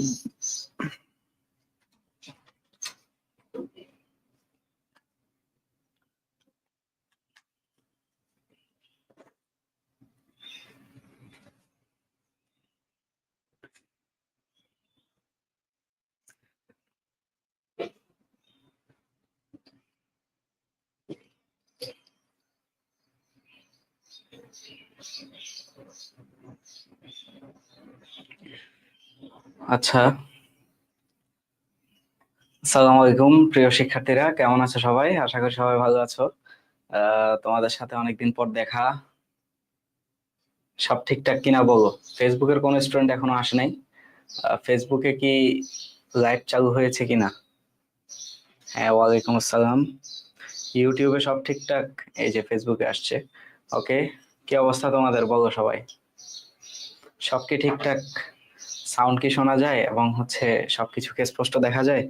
eat. আচ্ছা। আসসালামু আলাইকুম প্রিয় শিক্ষার্থীরা, কেমন আছো সবাই? আশা করি সবাই ভালো আছো। তোমাদের সাথে অনেকদিন পর দেখা। সব ঠিকঠাক কিনা বলো? ফেসবুকের কোন স্টুডেন্ট এখনও আসে নাই। ফেসবুকে কি লাইভ চালু হয়েছে কিনা? হ্যাঁ ওয়ালাইকুম আসসালাম। ইউটিউবে সব ঠিকঠাক? এই যে ফেসবুকে আসছে। ওকে কি অবস্থা তোমাদের? বলো সবাই। সব কি ঠিকঠাক? সাউন্ড কি শোনা যায় এবং হচ্ছে সবকিছুকে স্পষ্ট দেখা যায়।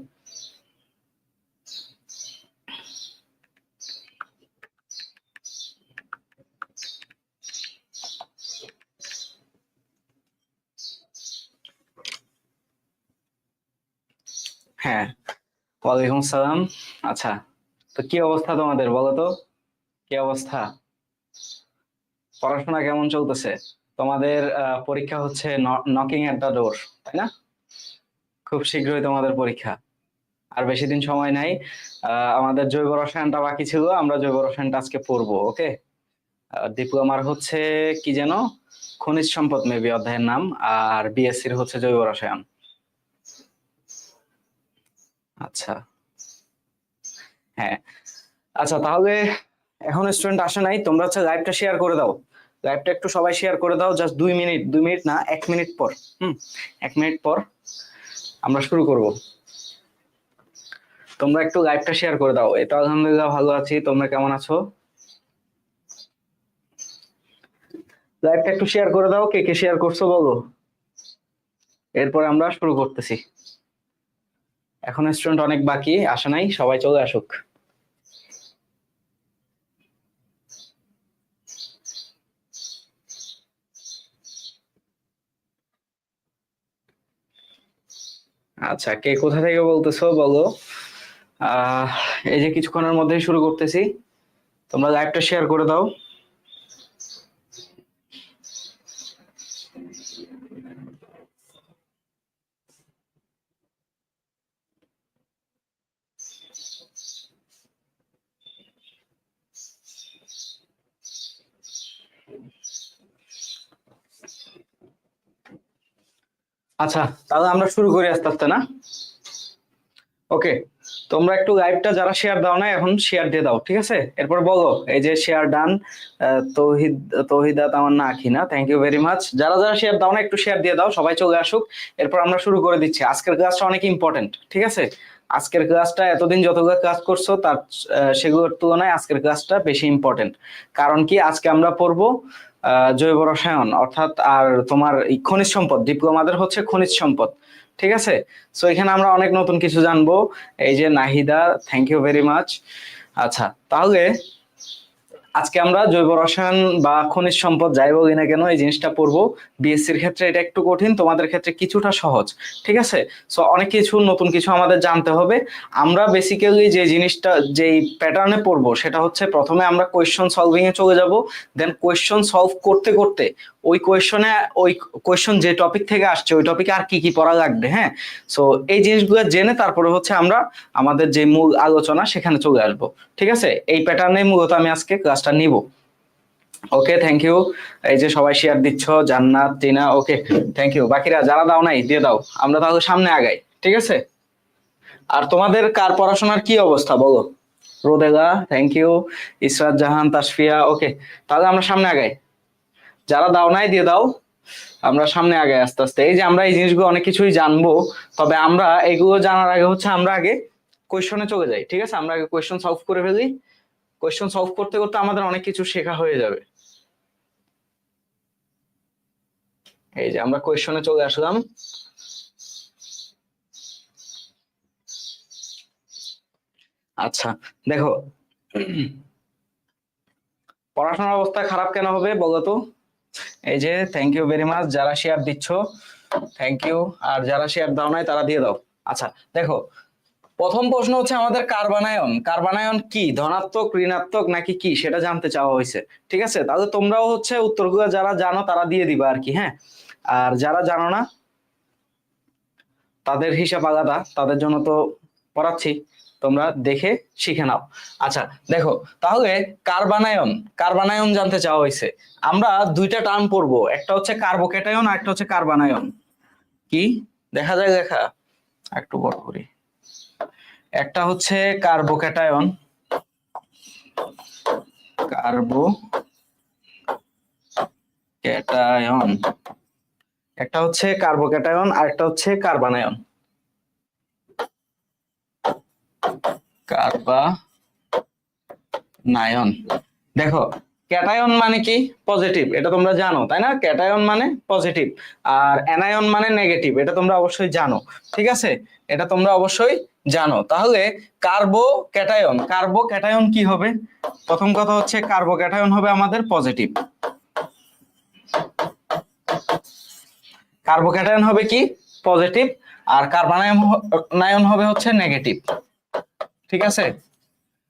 হ্যাঁ ওয়ালাইকুম সালাম। আচ্ছা তো কি অবস্থা তোমাদের বলো তো? কি অবস্থা? পড়াশোনা কেমন চলতেছে? তোমাদের পরীক্ষা হচ্ছে নকিং এট দ্য ডোর তাই না? খুব শীঘ্রই তোমাদের পরীক্ষা। আর বেশি দিন সময় নাই। আমাদের জৈব রসায়নটা বাকি ছিল, আমরা জৈব রসায়নটা আজকে পড়ব, ওকে? ডিপ্লোমার হচ্ছে কি যেন? খনিজ সম্পদ মেবি অধ্যায়ের নাম, আর বিএসসির হচ্ছে জৈব রসায়ন। আচ্ছা। হ্যাঁ। আচ্ছা তাহলে এখন স্টুডেন্ট আসে নাই, তোমরা হচ্ছে লাইভটা শেয়ার করে দাও। লাইভটা একটু সবাই শেয়ার করে দাও জাস্ট দুই মিনিট দুই মিনিট না, এক মিনিট পর, হুম? এক মিনিট পর আমরা শুরু করব। তোমরা একটু লাইভটা শেয়ার করে দাও। এটা আলহামদুলিল্লাহ ভালো আছি। তোমরা কেমন আছো? লাইভটা একটু শেয়ার করে দাও। কে কে শেয়ার করছ বলো? এরপরে আমরা শুরু করতেছি। এখন স্টুডেন্ট অনেক বাকি, আসে নাই, সবাই চলে আসুক। আচ্ছা কে কোথা থেকে বলতেছো বলো? আহ, এই যে কিছুক্ষণের মধ্যেই শুরু করতেছি। তোমরা লাইভটা শেয়ার করে দাও। আচ্ছা তাহলে আমরা শুরু করি আস্তে আস্তে, না? ওকে তোমরা একটু লাইভটা যারা শেয়ার দাও না, এখন শেয়ার দিয়ে দাও, ঠিক আছে? এরপর বলো, এই যে শেয়ার ডান তৌহিদ তৌহিদা আমার না Akhina thank you very much যারা যারা শেয়ার দাও না, একটু শেয়ার দিয়ে দাও, সবাই চলে আসুক। এরপর আমরা শুরু করে দিচ্ছি। আজকের ক্লাসটা অনেক ইম্পর্টেন্ট ঠিক আছে? আজকের ক্লাসটা এতদিন যতগুলো ক্লাস করছ, তার সেগুলোর তুলনায় আজকের ক্লাসটা বেশি ইম্পর্টেন্ট কারণ কি? আজকে আমরা পড়ব জৈব রসায়ন, অর্থাৎ আর তোমার খনিজ সম্পদ, ডিপ্লোমাদের হচ্ছে খনিজ সম্পদ, ঠিক আছে? সো এখানে আমরা অনেক নতুন কিছু জানব। এই যে Nahida thank you very much আচ্ছা তাহলে আজকে আমরা জৈব রসায়ন বা খনিজ সম্পদ যাই বলি না কেন, এই জিনিসটা পড়ব। বিএসসির ক্ষেত্রে এটা একটু কঠিন, তোমাদের ক্ষেত্রে কিছুটা সহজ, ঠিক আছে? সো অনেক কিছু, নতুন কিছু আমাদের জানতে হবে। আমরা বেসিক্যালি যে জিনিসটা, যেই প্যাটার্নে পড়ব, সেটা হচ্ছে প্রথমে আমরা কোয়েশ্চন সলভিংয়ে চলে যাব। দেন কোয়েশ্চন সলভ করতে করতে ওই কোয়েশ্চনে ওই কোয়েশ্চন যে টপিক থেকে আসছে, ওই টপিকে আর কি কি পড়া লাগবে হ্যাঁ? সো এই জিনিসগুলো জেনে তারপরে হচ্ছে আমরা আমাদের যে মূল আলোচনা সেখানে চলে আসব, ঠিক আছে? এই প্যাটার্নে মূলত আমি আজকে ক্লাসটা নিব। ওকে থ্যাংক ইউ এই যে সবাই শেয়ার দিচ্ছ, জান্নাত, টিনা ওকে থ্যাংক ইউ বাকিরা যারা দাও নাই, দিয়ে দাও। আমরা তাহলে সামনে আগাই, ঠিক আছে? আর তোমাদের কার পড়াশোনার কি অবস্থা, বলো? Rodela thank you Israt Jahan, Tasfia okay তাহলে আমরা সামনে আগাই। যারা দাও নাই দিয়ে দাও, আমরা সামনে আগে আস্তে আস্তে। এই যে আমরা এই জিনিসগুলো অনেক কিছুই জানব, তবে আমরা এগুলো জানার আগে হচ্ছে আমরা আগে কোয়েশনে চলে যাই, ঠিক আছে? আমরা আগে কোয়েশন সলভ করে ফেলি। কোয়েশন সলভ করতে করতে আমাদের অনেক কিছু শেখা হয়ে যাবে। এই যে আমরা কোয়েশনে চলে আসলাম। আচ্ছা দেখো, পড়াশোনার অবস্থা খারাপ কেন হবে বলো তো? এই যে থ্যাংক ইউ ভেরি মাচ যারা শেয়ার দিচ্ছ থ্যাংক ইউ আর যারা শেয়ার দাও নাই, তারা দিয়ে দাও। আচ্ছা দেখো, প্রথম প্রশ্ন হচ্ছে আমাদের কার্বানায়ন। কার্বানায়ন কি? ধনাত্মক, ঋণাত্মক, নাকি কি? সেটা জানতে চাওয়া হয়েছে। ঠিক আছে? তাহলে তোমরাও হচ্ছে উত্তরগুলো যারা জানো, তারা দিয়ে দিবা আর কি হ্যাঁ? আর যারা জানো না, তাদের হিসাব আলাদা। তাদের জন্য তো পড়াচ্ছি। তোমরা দেখে শিখে নাও। আচ্ছা দেখো, তাহলে কার্বানায়ন কার্বানায়ন জানতে চাওয়া হয়েছে। আমরা দুইটা টার্ম পড়ব, একটা হচ্ছে কার্বোকেটায়ন আর একটা হচ্ছে কার্বানায়ন। কি? দেখা যায় দেখা। একটু বড় করি। একটা হচ্ছে কার্বোকেটায়ন কার্বো ক্যাটায়ন একটা হচ্ছে কার্বোক্যাটায়ন আর একটা হচ্ছে কার্বানায়ন। কার্বানায়ন দেখো, ক্যাটায়ন মানে কি? পজিটিভ এটা তোমরা জানো, তাই না? ক্যাটায়ন মানে পজিটিভ আর অ্যানায়ন মানে নেগেটিভ এটা তোমরা অবশ্যই জানো, ঠিক আছে? এটা তোমরা অবশ্যই জানো। তাহলে কার্বো ক্যাটায়ন কার্বো ক্যাটায়ন কি হবে? প্রথম কথা হচ্ছে কার্বো ক্যাটায়ন হবে আমাদের পজিটিভ কার্বোক্যাটায়ন হবে কি? পজিটিভ আর কার্বানায়ন হবে হচ্ছে নেগেটিভ ঠিক আছে?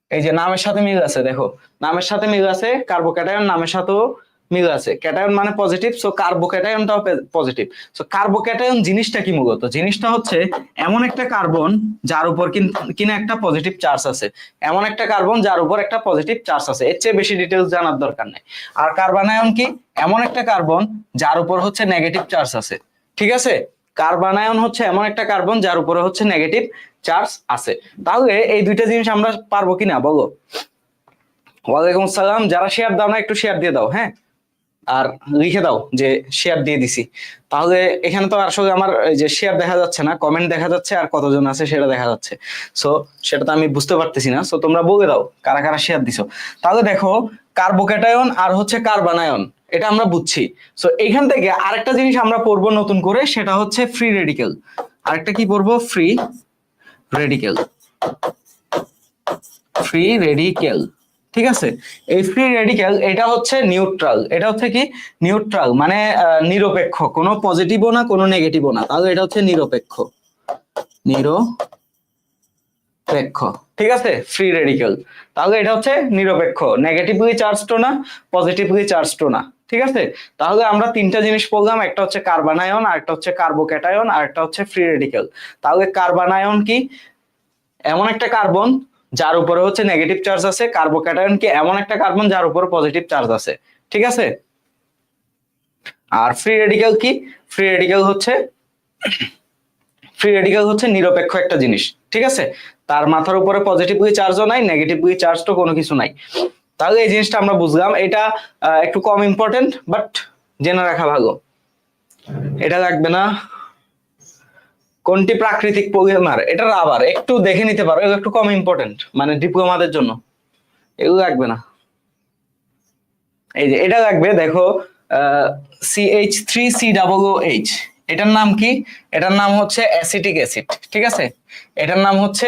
এই যে নামের সাথে মিল আছে, দেখো। নামের সাথে মিল আছে কার্বোক্যাটায়ন নামের সাথেও মিল আছে। ক্যাটায়ন মানে পজিটিভ সো কার্বোক্যাটায়নটাও পজিটিভ সো কার্বোক্যাটায়ন জিনিসটা কি মূলত? জিনিসটা হচ্ছে এমন একটা কার্বন যার উপর কিন- একটা পজিটিভ চার্জ আছে। এমন একটা কার্বন যার উপর একটা পজিটিভ চার্জ আছে। এর চেয়ে বেশি ডিটেলস জানার দরকার নেই। আর কার্বানায়ন কি? এমন একটা কার্বন যার উপর হচ্ছে নেগেটিভ চার্জ আছে। ঠিক আছে? কার্বানায়ন হচ্ছে এমন একটা কার্বন যার উপরে হচ্ছে নেগেটিভ চার্জ আছে। তাহলে এই দুইটা জিনিস আমরা পারব কিনা, বলো? ওয়ালাইকুম আসসালাম, যারা শেয়ার দাও না, একটু শেয়ার দিয়ে দাও হ্যাঁ? আর লিখে দাও যে শেয়ার দিয়ে দিছি। তাহলে এখানে তো আসলে আমার যে শেয়ার দেখা যাচ্ছে না কমেন্ট দেখা যাচ্ছে আর কতজন আছে সেটা দেখা যাচ্ছে। সো সেটা তো আমি বুঝতে পারতেছি না। সো তোমরা বলে দাও, কারা কারা শেয়ার দিছো? তাহলে দেখো কার্বোক্যাটায়ন আর হচ্ছে কার্বানায়ন। এটা আমরা বুঝছি। সো এখান থেকে আরেকটা জিনিস আমরা পড়ব নতুন করে, সেটা হচ্ছে ফ্রি রেডিকেল আরেকটা কি পড়ব? ফ্রি রেডিকেল ফ্রি রেডিকেল ঠিক আছে? এই ফ্রি রেডিক্যাল এটা হচ্ছে নিউট্রাল এটা হচ্ছে কি? নিউট্রাল মানে নিরপেক্ষ। কোনো পজিটিভও না, কোনো নেগেটিভও না। তাহলে এটা হচ্ছে নিরপেক্ষ। নিরপেক্ষ। ঠিক আছে? ফ্রি রেডিক্যাল তাহলে এটা হচ্ছে নিরপেক্ষ। নেগেটিভলি চার্জড না পজিটিভলি চার্জড না। ঠিক আছে? তাহলে আমরা তিনটা জিনিস বললাম, একটা হচ্ছে কার্বানায়ন আর একটা হচ্ছে কার্বোক্যাটায়ন আর একটা হচ্ছে ফ্রি রেডিক্যাল তাহলে কার্বানায়ন কি? এমন একটা কার্বন, যার উপরে হচ্ছে নেগেটিভ চার্জ আছে। কার্বোক্যাটায়ন কি এমন একটা কার্বন, যার উপরে পজিটিভ চার্জ আছে? ঠিক আছে? আর ফ্রি রেডিক্যাল কি? ফ্রি রেডিক্যাল হচ্ছে, ফ্রি রেডিক্যাল হচ্ছে নিরপেক্ষ একটা জিনিস। ঠিক আছে? তার মাথার উপরে পজিটিভলি চার্জও নাই নেগেটিভলি চার্জ তো কোনো কিছু নাই। তাহলে এই জিনিসটা আমরা বুঝলাম। এটা একটু কম ইম্পর্টেন্ট বাট জেনে রাখা ভালো। এটা লাগবে না। কোনটি প্রাকৃতিক পলিমার এটা রাবার একটু দেখে নিতে পারো একটু কম ইম্পর্টেন্ট মানে ডিপ্লোমাদের জন্য। এগুলো লাগবে না। এই যে, এটা লাগবে, দেখো C H three C double H এটার নাম কি? এটার নাম হচ্ছে অ্যাসিটিক অ্যাসিড ঠিক আছে? এটার নাম হচ্ছে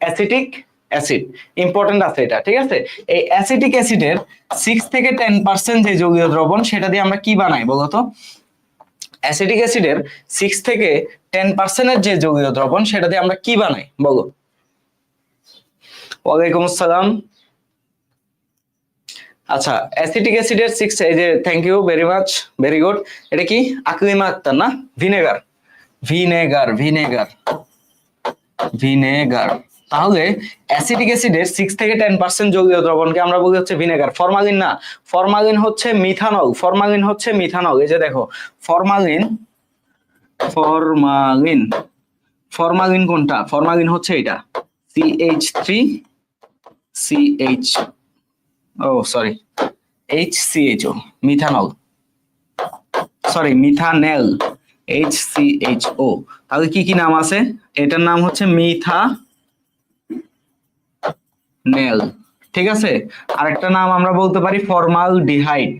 অ্যাসিটিক অ্যাসিড ইম্পর্টেন্ট আছে এটা, ঠিক আছে? এই অ্যাসিটিক অ্যাসিডের সিক্স থেকে টেন পার্সেন্ট যে যৌগীয় দ্রবণ, সেটা দিয়ে আমরা কি বানাই বলতো অ্যাসিটিক অ্যাসিডের সিক্স থেকে টেন পার্সেন্টের যে যৌগীয় দ্রবণ, সেটা দিয়ে আমরা কি বানাই বলো? ওয়ালাইকুম আসসালাম। আচ্ছা অ্যাসিটিক অ্যাসিডের সিক্স এই যে thank you very much very good এটা কি? আকলিমা আক্তার না? ভিনেগার। Vinegar vinegar. ভিনেগার। তাহলে অ্যাসিটিক অ্যাসিডের সিক্স থেকে টেন পার্সেন্ট যৌগীয় দ্রবণকে আমরা বলি হচ্ছে ভিনেগার। ফরমালিন না, ফরমালিন হচ্ছে মিথানল, ফরমালিন হচ্ছে মিথানল। এই যে দেখো, ফরমালিন ফরমালিন ফরমালিন কোনটা? ফরমালিন হচ্ছে এটা CH three CH O sorry H O methanol. Sorry methanal H H O তাহলে কি কি নাম আছে? এটার নাম হচ্ছে মিথা নেল ঠিক আছে? আরেকটা নাম আমরা বলতে পারি formaldehyde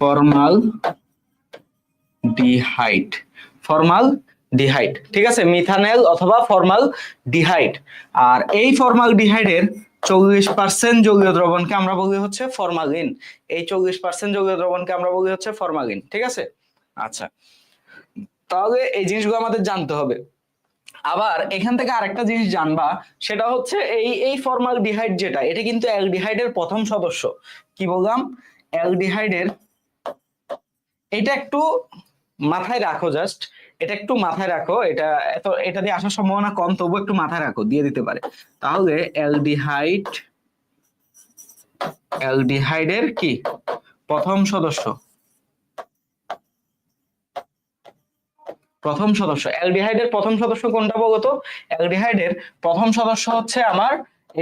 formaldehyde formaldehyde ঠিক আছে? মিথানেল অথবা ফর্মাল ডিহাইড আর এই ফর্মাল ডিহাইডের চল্লিশ পার্সেন্ট যৌগীয় দ্রবণকে আমরা বলি হচ্ছে ফরমালিন এই চল্লিশ পার্সেন্ট যৌগীয় দ্রবণকে আমরা বলি হচ্ছে ফরমালিন ঠিক আছে? আচ্ছা। তাহলে এই জিনিসগুলো আমাদের জানতে হবে। আবার এখান থেকে আরেকটা জিনিস জানবা, সেটা হচ্ছে এই এই ফর্মাল ডিহাইড যেটা, এটা কিন্তু অ্যালডিহাইডের প্রথম সদস্য। কি বললাম? অ্যালডিহাইডের, এটা একটু মাথায় রাখো জাস্ট এটা একটু মাথায় রাখো, এটা এত, এটা দিয়ে আসার সম্ভাবনা কম, তবু একটু মাথায় রাখো, দিয়ে দিতে পারে। তাহলে অ্যালডিহাইড, অ্যালডিহাইডের কি? প্রথম সদস্য। প্রথম সদস্য। অ্যালডিহাইডের প্রথম সদস্য কোনটা বলতো অ্যালডিহাইডের প্রথম সদস্য হচ্ছে আমার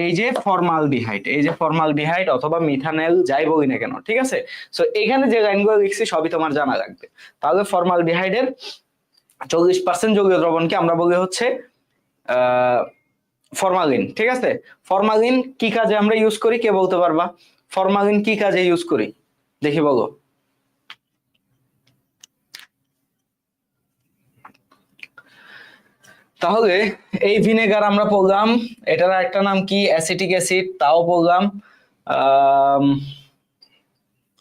এই যে ফর্মালডিহাইড, এই যে ফর্মালডিহাইড অথবা মিথানেল যাই বলি না কেন, ঠিক আছে? সো এখানে যে লাইনগুলো লিখছি সবই তোমার জানা লাগবে। তাহলে ফর্মালডিহাইডের চল্লিশ পার্সেন্ট যৌগীয় দ্রবণকে আমরা বলি হচ্ছে ফরমালিন, ঠিক আছে? ফরমালিন কি কাজে আমরা ইউজ করি? কে বলতে পারবা? ফরমালিন কি কাজে ইউজ করি? দেখি বলো। তাহলে এই ভিনেগার আমরা পড়লাম এটার একটা নাম কি? অ্যাসিটিক অ্যাসিড, তাও পড়লাম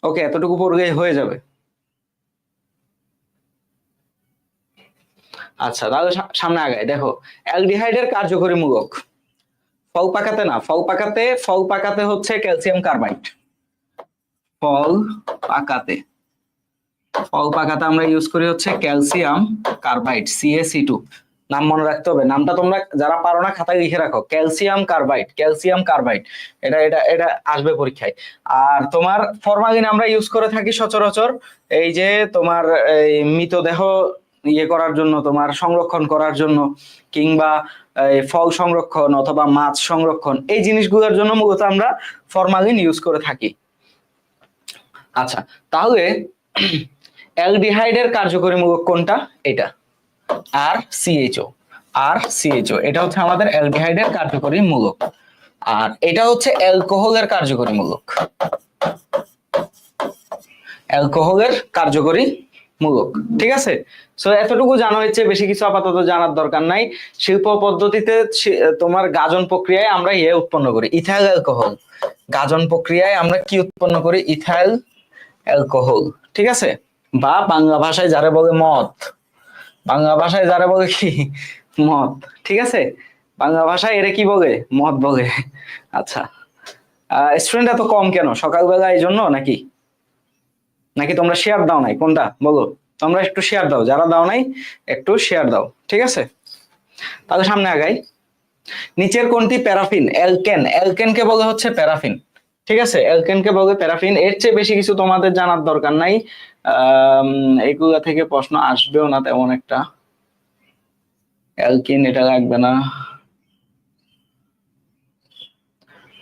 ওকে, এতটুকু পড়লেই হয়ে যাবে। আচ্ছা তাহলে সামনে আগায়। দেখো অ্যালডিহাইডের কার্যকরী মূলক ফল পাকাতে না, ফল পাকাতে ফল পাকাতে হচ্ছে ক্যালসিয়াম কার্বাইড। ফল পাকাতে। ফল পাকাতে আমরা ইউজ করি হচ্ছে ক্যালসিয়াম কার্বাইড সিএসি টু নাম মনে রাখতে হবে। নামটা তোমরা যারা পারো না, খাতায় লিখে রাখো। Calcium carbide calcium carbide. এটা এটা এটা আসবে পরীক্ষায়। আর তোমার ফরমালিন আমরা ইউজ করে থাকি সচরাচর। এই যে তোমার এই মৃতদেহ ইয়ে করার জন্য, তোমার সংরক্ষণ করার জন্য, কিংবা ফল সংরক্ষণ অথবা মাছ সংরক্ষণ, এই জিনিসগুলোর জন্য মূলত আমরা ফরমালিন ইউজ করে থাকি। আচ্ছা তাহলে অ্যালডিহাইডের কার্যকরী মূলক কোনটা? এটা। আর সিএইচও আর সিএইচও এটা হচ্ছে আমাদের অ্যালডিহাইডের কার্যকরী মূলক। আর এটা হচ্ছে অ্যালকোহলের কার্যকরী মূলক। অ্যালকোহলের কার্যকরী মূলক, ঠিক আছে? সো এতটুকু জানা হয়েছে, বেশি কিছু আপাতত জানার দরকার নাই। শিল্প পদ্ধতিতে তোমার গাজন প্রক্রিয়ায় আমরা ইয়ে উৎপন্ন করি, ইথাইল অ্যালকোহল। গাজন প্রক্রিয়ায় আমরা কি উৎপন্ন করি? ইথাইল অ্যালকোহল, ঠিক আছে? বা বাংলা ভাষায় যারা বলে মদ। বাংলা ভাষায় যারা বলে কি, মদ, ঠিক আছে? বাংলা ভাষায় এরা কি বলে? মদ বলে। আচ্ছা। স্টুডেন্ট এত কম কেন? সকালবেলা এই জন্য নাকি? নাকি তোমরা শেয়ার দাও নাই? কোনটা? বলো। তোমরা একটু শেয়ার দাও। যারা দাও নাই, একটু শেয়ার দাও। ঠিক আছে? তাহলে সামনে আগাই। নিচের কোনটি? প্যারাফিন অ্যালকেন অ্যালকেনকে বলে হচ্ছে প্যারাফিন। ঠিক আছে অ্যালকেনকে বলে প্যারাফিন এর চেয়ে বেশি কিছু তোমাদের জানার দরকার নাই। এগুলা থেকে প্রশ্ন আসবেও না তেমন একটা। অ্যালকিন এটা লাগবে না।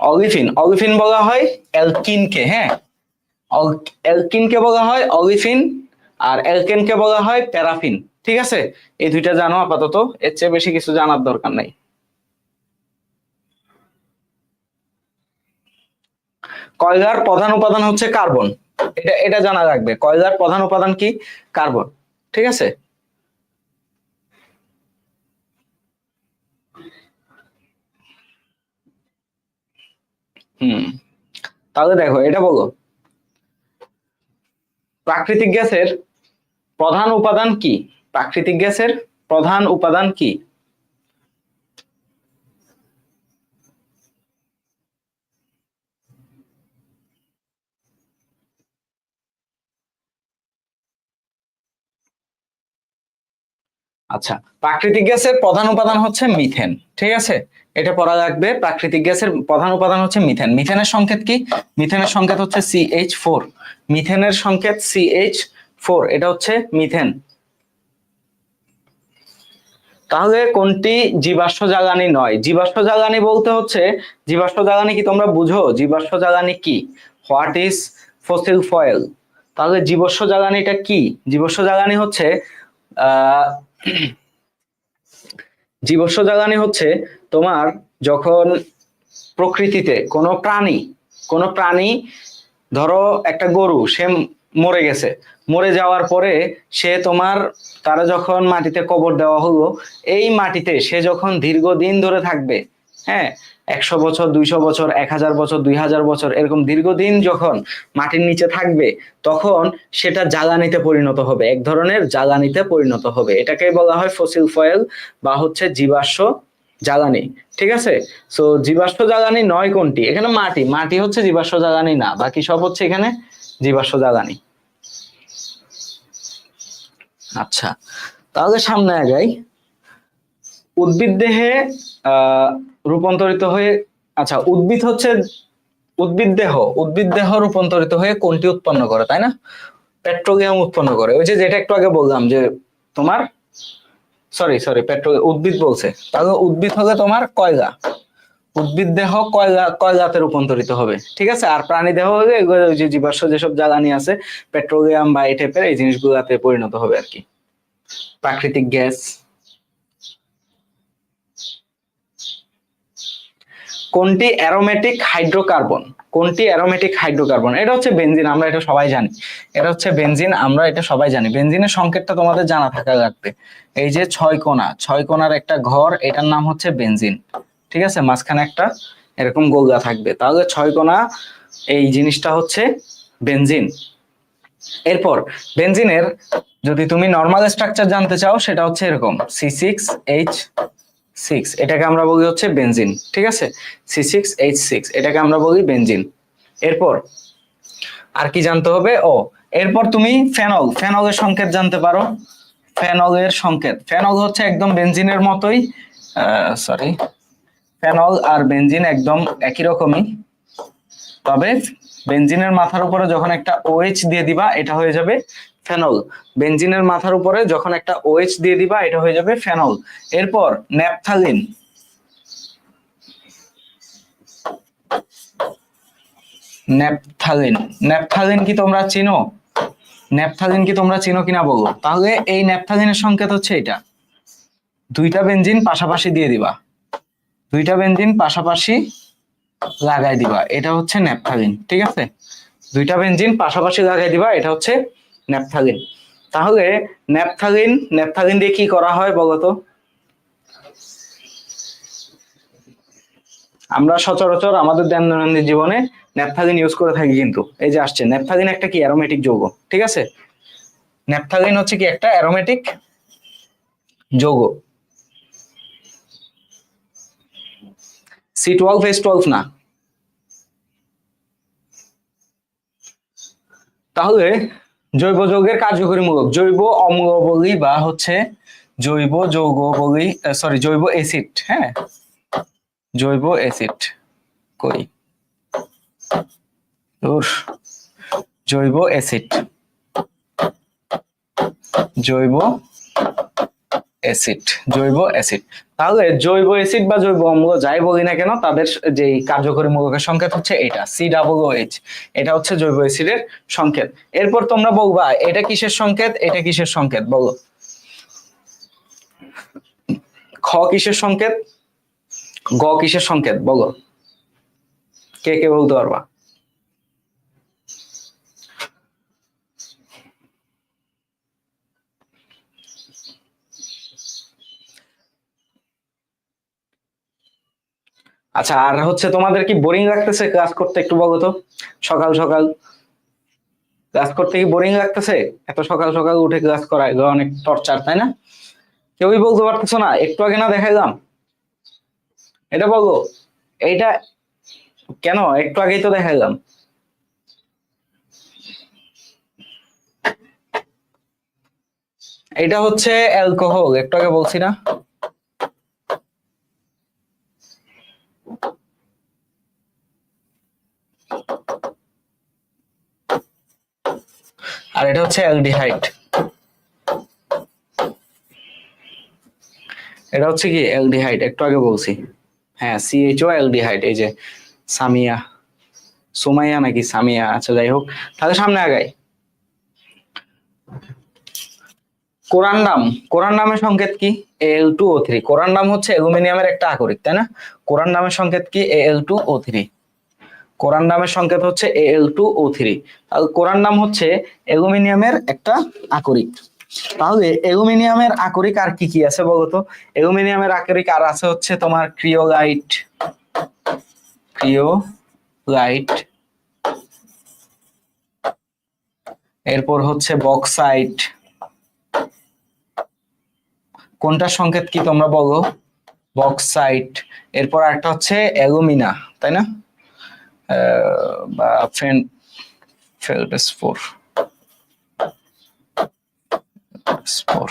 অলিফিন অলিফিন বলা হয় অ্যালকিনকে হ্যাঁ? অ্যালকিনকে বলা হয় অলিফিন আর অ্যালকেনকে বলা হয় প্যারাফিন ঠিক আছে? এই দুইটা জানো আপাতত, এর চেয়ে বেশি কিছু জানার দরকার নাই। কয়লার প্রধান উপাদান হচ্ছে কার্বন। এটা এটা জানা রাখবে কয়লার প্রধান উপাদান কি? কার্বন। ঠিক আছে? হুম। তাহলে দেখো, এটা বলো। প্রাকৃতিক গ্যাসের প্রধান উপাদান কি? প্রাকৃতিক গ্যাসের প্রধান উপাদান কি? আচ্ছা প্রাকৃতিক গ্যাসের প্রধান উপাদান হচ্ছে মিথেন, ঠিক আছে? এটা পড়া লাগবে, প্রাকৃতিক গ্যাসের প্রধান উপাদান হচ্ছে মিথেন। মিথেনের সংকেত কি? মিথেনের সংকেত হচ্ছে সিএইচ ফোর মিথেনের সংকেত সিএইচ ফোর এটা হচ্ছে মিথেন। তাহলে কোনটি? জীবাশ্ম জ্বালানি নয়। জীবাশ্ম জ্বালানি বলতে হচ্ছে, জীবাশ্ম জ্বালানি কি তোমরা বুঝো? জীবাশ্ম জ্বালানি কি? হোয়াট ইজ ফসিল ফয়েল তাহলে জীবাশ্ম জ্বালানিটা কি? জীবাশ্ম জ্বালানি হচ্ছে, আহ জীবাশ্ম জ্বালানি হচ্ছে তোমার যখন প্রকৃতিতে কোনো প্রাণী কোনো প্রাণী, ধরো একটা গরু, সে মরে গেছে। মরে যাওয়ার পরে সে তোমার, তারা যখন মাটিতে কবর দেওয়া হলো, এই মাটিতে সে যখন দীর্ঘদিন ধরে থাকবে হ্যাঁ একশো বছর দুইশো বছর এক হাজার বছর দুই হাজার বছর এরকম দীর্ঘদিন যখন মাটির নিচে থাকবে তখন সেটা জ্বালানিতে পরিণত হবে এক ধরনের জ্বালানিতে পরিণত হবে। এটাকে বলা হয় ফসিল ফয়েল বা হচ্ছে জীবাশ্ম জ্বালানি ঠিক আছে? সো জীবাশ্ম জ্বালানি নয় কোনটি? এখানে মাটি মাটি হচ্ছে জীবাশ্ম জ্বালানি না বাকি সব হচ্ছে এখানে জীবাশ্ম জ্বালানি। আচ্ছা তাহলে সামনে আগাই। উদ্ভিদ দেহে আহ, রূপান্তরিত হয়ে আচ্ছা উদ্ভিদ হচ্ছে উদ্ভিদ দেহ উদ্ভিদ দেহ রূপান্তরিত হয়ে কোনটি উৎপন্ন করে, তাই না? পেট্রোলিয়াম উৎপন্ন করে। ওই যে যেটা একটু আগে বললাম যে তোমার সরি সরি পেট্রোল উদ্ভিদ বলছে। তাহলে উদ্ভিদ হলে তোমার কয়লা। উদ্ভিদ দেহ কয়লা, কয়লাতে রূপান্তরিত হবে, ঠিক আছে? আর প্রাণী দেহ হলে ওই যে জীবাশ্ম যেসব জ্বালানি আছে, পেট্রোলিয়াম বা এই টাইপের এই জিনিসগুলাতে পরিণত হবে আর কি। প্রাকৃতিক গ্যাস কোনটি অ্যারোমেটিক হাইড্রোকার্বন কোনটি অ্যারোমেটিক হাইড্রোকার্বন এটা হচ্ছে বেনজিন আমরা এটা সবাই জানি। এটা হচ্ছে বেনজিন আমরা এটা সবাই জানি। বেনজিনের সংকেতটা তোমাদের জানা থাকা লাগবে। এই যে ছয় কোণা ছয় কোণার একটা ঘর, এটার নাম হচ্ছে বেনজিন ঠিক আছে? মাঝখানে একটা এরকম গোলগা থাকবে। তাহলে ছয় কোণা এই জিনিসটা হচ্ছে বেনজিন এরপর বেনজিনের যদি তুমি নর্মাল স্ট্রাকচার জানতে চাও, সেটা হচ্ছে এরকম সি সিক্স এইচ সিক্স এটাকে আমরা বলি হচ্ছে বেনজিন ঠিক আছে? সি সিক্স এইচ সিক্স এটাকে আমরা বলি বেনজিন এরপর, আর কি জানতে হবে? ও, এরপর তুমি ফেনল ফেনলের সংকেত জানতে পারো। ফেনলের সংকেত ফেনল হচ্ছে একদম বেনজিনের মতোই সরি ফেনল আর বেনজিন একদম একই রকমই। তবে বেনজিনের মাথার উপরে যখন একটা ওএইচ দিয়ে দিবা, এটা হয়ে যাবে ফেনল। বেনজিনের মাথার উপরে যখন একটা ওএইচ দিয়ে দিবা, এটা হয়ে যাবে ফেনল। এরপর ন্যাপথালিন। ন্যাপথালিন। ন্যাপথালিন কি তোমরা চিনো? ন্যাপথালিন কি তোমরা চিনো কিনা বলো? তাহলে এই ন্যাপথালিনের সংকেত হচ্ছে এটা। দুইটা বেনজিন পাশাপাশি দিয়ে দিবা। দুইটা বেনজিন পাশাপাশি লাগাই দিবা। এটা হচ্ছে ন্যাপথালিন, ঠিক আছে? দুইটা বেনজিন পাশাপাশি লাগাই দিবা, এটা হচ্ছে ন্যাপথালিন তাহলে ন্যাপথালিন ন্যাপথালিন দিয়ে কি করা হয় বলতো আমরা সচরাচর আমাদের দৈনন্দিন জীবনে ন্যাপথালিন ইউজ করে থাকি কিন্তু। এই যে আসছে ন্যাপথালিন একটা কি? অ্যারোমেটিক যৌগ, ঠিক আছে? ন্যাপথালিন হচ্ছে কি একটা অ্যারোমেটিক যৌগ। সি টুয়েলভ এস টুয়েলভ না। তাহলে জৈব যৌগের কার্যকরীমূলক জৈব অম্ল বলি বা হচ্ছে জৈব যৌগ বলি সরি জৈব অ্যাসিড হ্যাঁ? জৈব অ্যাসিড কই ধুর, জৈব অ্যাসিড জৈব অ্যাসিড জৈব অ্যাসিড তাহলে জৈব অ্যাসিড বা জৈব অম্ল যাই বলি না কেন, তাদের যে কার্যকরী মূলকের সংকেত হচ্ছে এটা সি এইচ এটা হচ্ছে জৈব অ্যাসিডের সংকেত। এরপর তোমরা বলবা, এটা কিসের সংকেত? এটা কিসের সংকেত? বলো। খ কিসের সংকেত? গ কিসের সংকেত? বলো। কে কে বলতে পারবা? আচ্ছা আর হচ্ছে তোমাদের কি বোরিং লাগতেছে ক্লাস করতে একটু বলো তো? সকাল সকাল। ক্লাস করতে কি বোরিং লাগতেছে? এত সকাল সকাল উঠে ক্লাস করা এগুলো অনেক টর্চার তাই না? কেউই বলতে পারতেছো না, একটু আগে না দেখাইলাম। এটা বলো, এইটা কেন? একটু আগেই তো দেখাইলাম। এটা হচ্ছে অ্যালকোহল একটু আগে বলছি না? আর এটা হচ্ছে অ্যালডিহাইড। এটা হচ্ছে কি? অ্যালডিহাইড, একটু আগে বলছি। হ্যাঁ সিএইচও অ্যালডিহাইড, এই যে সামিয়া, সুমাইয়া নাকি সামিয়া আচ্ছা যাই হোক, তাহলে সামনে আগাই। কোরআন নাম কোরআন নামের সংকেত কি? এল টু ও থ্রি কোরান নাম হচ্ছে অ্যালুমিনিয়ামের একটা আকরিক, তাই না? কোরান নামের সংকেত কি? এ এল টু ও থ্রি কোরান নামের সংকেত হচ্ছে এল টু ও থ্রি কোরআন নাম হচ্ছে এলুমিনিয়ামের একটা আকরিক। তাহলে অ্যালুমিনিয়ামের আকরিক আর কি কি আছে বলতো অ্যালুমিনিয়ামের আকরিক আর আছে হচ্ছে তোমার ক্রিওলাইট। ক্রিওলাইট। এরপর হচ্ছে বক্সাইট। কোনটার সংকেত কি তোমরা বলো? বক্সাইট। এরপর একটা হচ্ছে অ্যালুমিনা, তাই না? ফেন ফেলডেসফোর স্পোর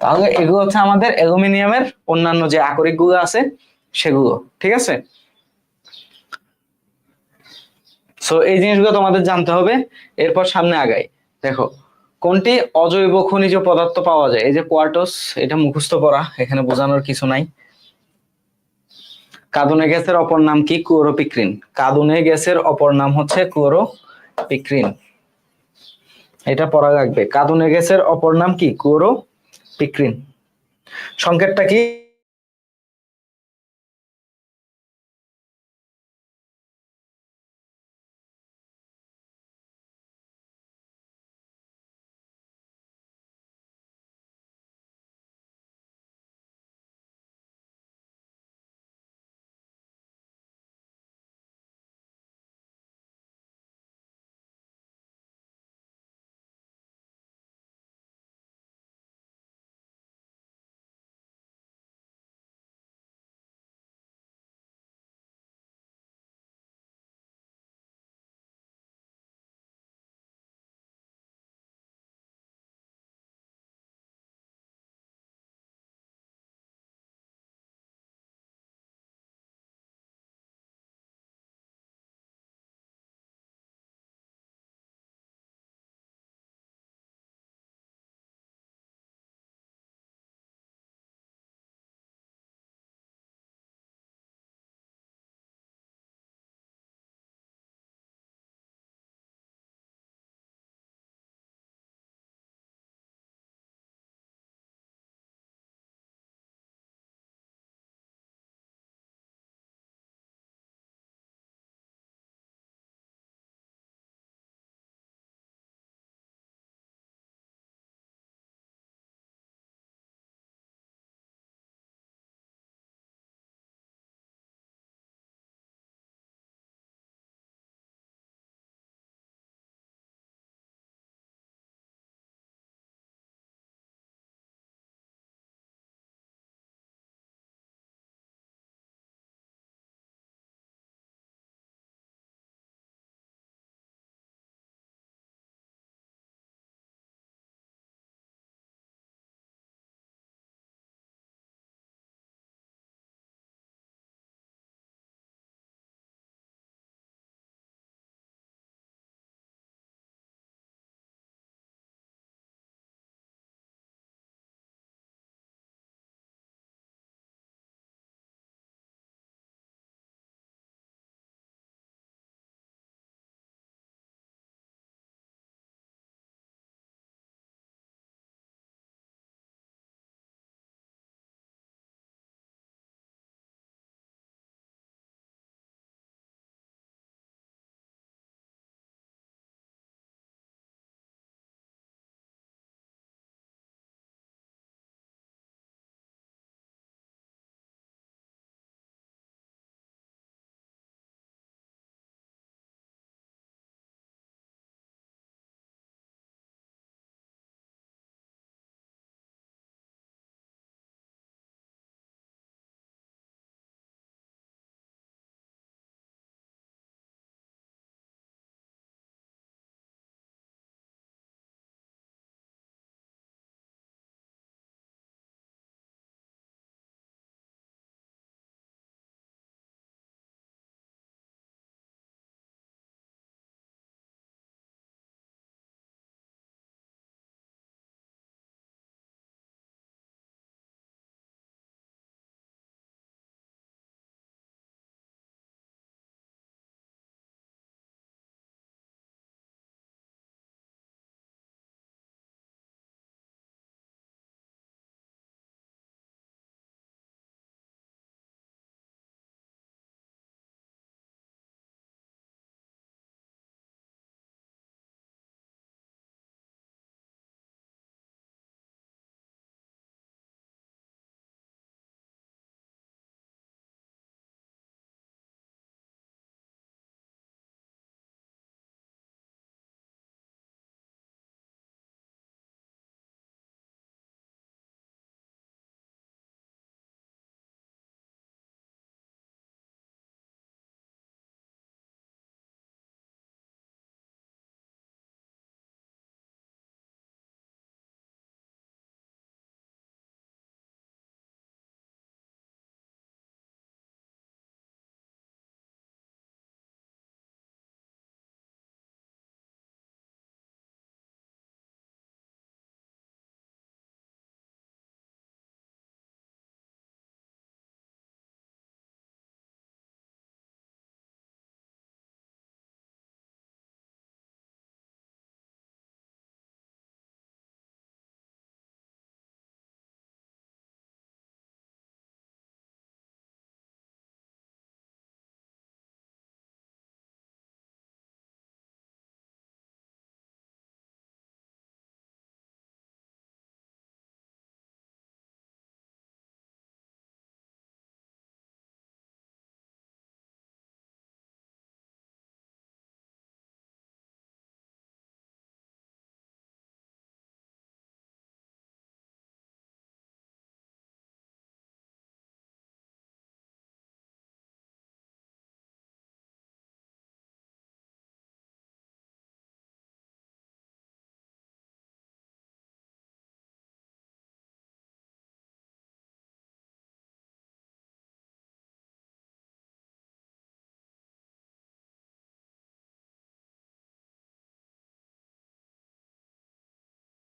তাহলে এগুলো হচ্ছে আমাদের অ্যালুমিনিয়ামের অন্যান্য যে আকরিকগুলো আছে, সেগুলো, ঠিক আছে? সো এই জিনিসগুলো তোমাদের জানতে হবে, এরপর সামনে আগাই। দেখো, কোনটি অজৈব খনিজ পদার্থ পাওয়া যায়? এই যে কোয়ার্টস, এটা মুখস্থ করা, এখানে বোঝানোর কিছু নাই। কাদুনে গ্যাসের অপর নাম কি? ক্লোরোপিক্রিন। কাদুনে গ্যাসের অপর নাম হচ্ছে ক্লোরোপিক্রিন। এটা পড়া লাগবে। কাদুনে গ্যাসের অপর নাম কি? ক্লোরোপিক্রিন। সংকেতটা কি?